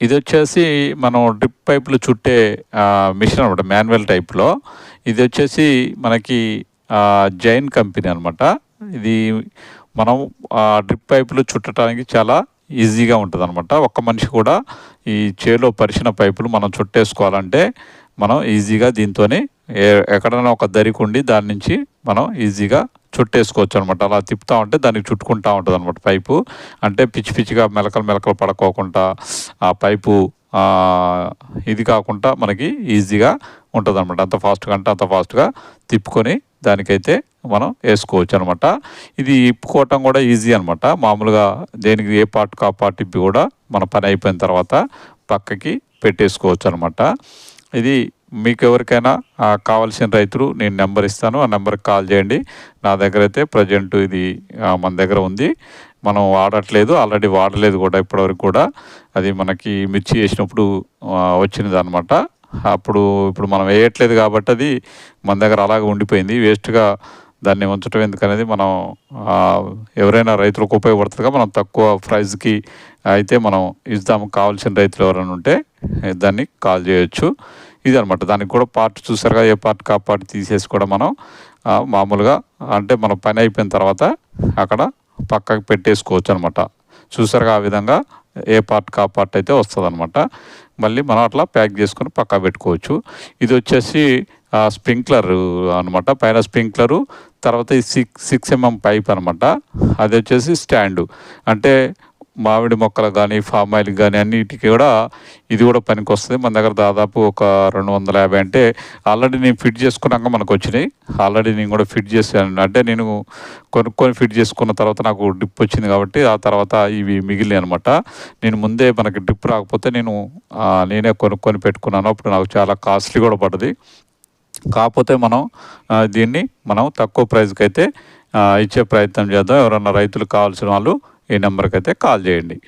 ఇది వచ్చేసి మనం డ్రిప్ పైపులు చుట్టే మిషన్ అనమాట మాన్యువల్ టైప్లో. ఇది వచ్చేసి మనకి జైన్ కంపెనీ అనమాట ఇది మనం ఆ, డ్రిప్ పైపులు చుట్టడానికి చాలా ఈజీగా ఉంటుంది అనమాట ఒక్క మనిషి కూడా ఈ చేలో పరిచిన పైపులు మనం చుట్టేసుకోవాలంటే మనం ఈజీగా దీంతోనే ఎక్కడైనా ఒక దరికి ఉండి దాని నుంచి మనం ఈజీగా చుట్టేసుకోవచ్చు అనమాట అలా తిప్పుతా ఉంటే దానికి చుట్టుకుంటా ఉంటుంది అనమాట పైపు. అంటే పిచ్చి పిచ్చిగా మెలకలు మెలకలు పడుకోకుండా ఆ పైపు ఇది కాకుండా మనకి ఈజీగా ఉంటుంది అనమాట అంత ఫాస్ట్గా అంటే అంత ఫాస్ట్గా తిప్పుకొని దానికైతే మనం వేసుకోవచ్చు అనమాట ఇది ఇప్పుకోవటం కూడా ఈజీ అనమాట మామూలుగా దేనికి ఏ పార్ట్ కా పార్ట్ ఇప్పి కూడా మన పని అయిపోయిన తర్వాత పక్కకి పెట్టేసుకోవచ్చు అనమాట ఇది మీకు ఎవరికైనా కావాల్సిన రైతులు నేను నెంబర్ ఇస్తాను. ఆ నెంబర్కి కాల్ చేయండి. నా దగ్గర అయితే ప్రజెంట్ ఇది మన దగ్గర ఉంది. మనం వాడట్లేదు. ఆల్రెడీ వాడలేదు కూడా ఇప్పటివరకు కూడా. అది మనకి మిర్చి వేసినప్పుడు వచ్చినది అనమాట అప్పుడు ఇప్పుడు మనం వేయట్లేదు కాబట్టి అది మన దగ్గర అలాగే ఉండిపోయింది. వేస్ట్గా దాన్ని ఉంచడం ఎందుకనేది మనం ఎవరైనా రైతులకు ఉపయోగపడుతుందిగా మనం తక్కువ ప్రైజ్కి అయితే మనం ఇద్దాము కావాల్సిన రైతులు ఎవరైనా ఉంటే దాన్ని కాల్ చేయొచ్చు. ఇది అనమాట దానికి కూడా పార్ట్ చూసారుగా ఏ పార్ట్ కా పార్ట్ తీసేసి కూడా మనం మామూలుగా అంటే మన పని అయిపోయిన తర్వాత అక్కడ పక్కకు పెట్టేసుకోవచ్చు అనమాట చూసారుగా ఆ విధంగా ఏ పార్ట్ కా పార్ట్ అయితే వస్తుంది అనమాట మళ్ళీ మనం అట్లా ప్యాక్ చేసుకొని పక్కా పెట్టుకోవచ్చు. ఇది వచ్చేసి స్ప్రింక్లర్ అనమాట పైన స్ప్రింక్లరు తర్వాత ఈ సిక్స్ సిక్స్ ఎంఎం పైప్ అనమాట అది వచ్చేసి స్టాండు. అంటే మామిడి మొక్కలకు కానీ ఫామ్ ఆయిల్ కానీ అన్నిటికీ కూడా ఇది కూడా పనికి వస్తుంది మన దగ్గర దాదాపు ఒక రెండు వందల యాభై అంటే ఆల్రెడీ నేను ఫిట్ చేసుకున్నాక మనకు వచ్చినాయి. ఆల్రెడీ నేను కూడా ఫిట్ చేశాను. అంటే నేను కొనుక్కొని ఫిట్ చేసుకున్న తర్వాత నాకు డ్రిప్ వచ్చింది కాబట్టి ఆ తర్వాత ఇవి మిగిలినాయి అనమాట నేను ముందే మనకి డ్రిప్ రాకపోతే నేను నేనే కొనుక్కొని పెట్టుకున్నాను. అప్పుడు నాకు చాలా కాస్ట్లీ కూడా పడ్డది. కాకపోతే మనం దీన్ని మనం తక్కువ ప్రైస్కి అయితే ఇచ్చే ప్రయత్నం చేద్దాం. ఎవరన్నా రైతులు కావాల్సిన వాళ్ళు ఈ నెంబర్కి అయితే కాల్ చేయండి.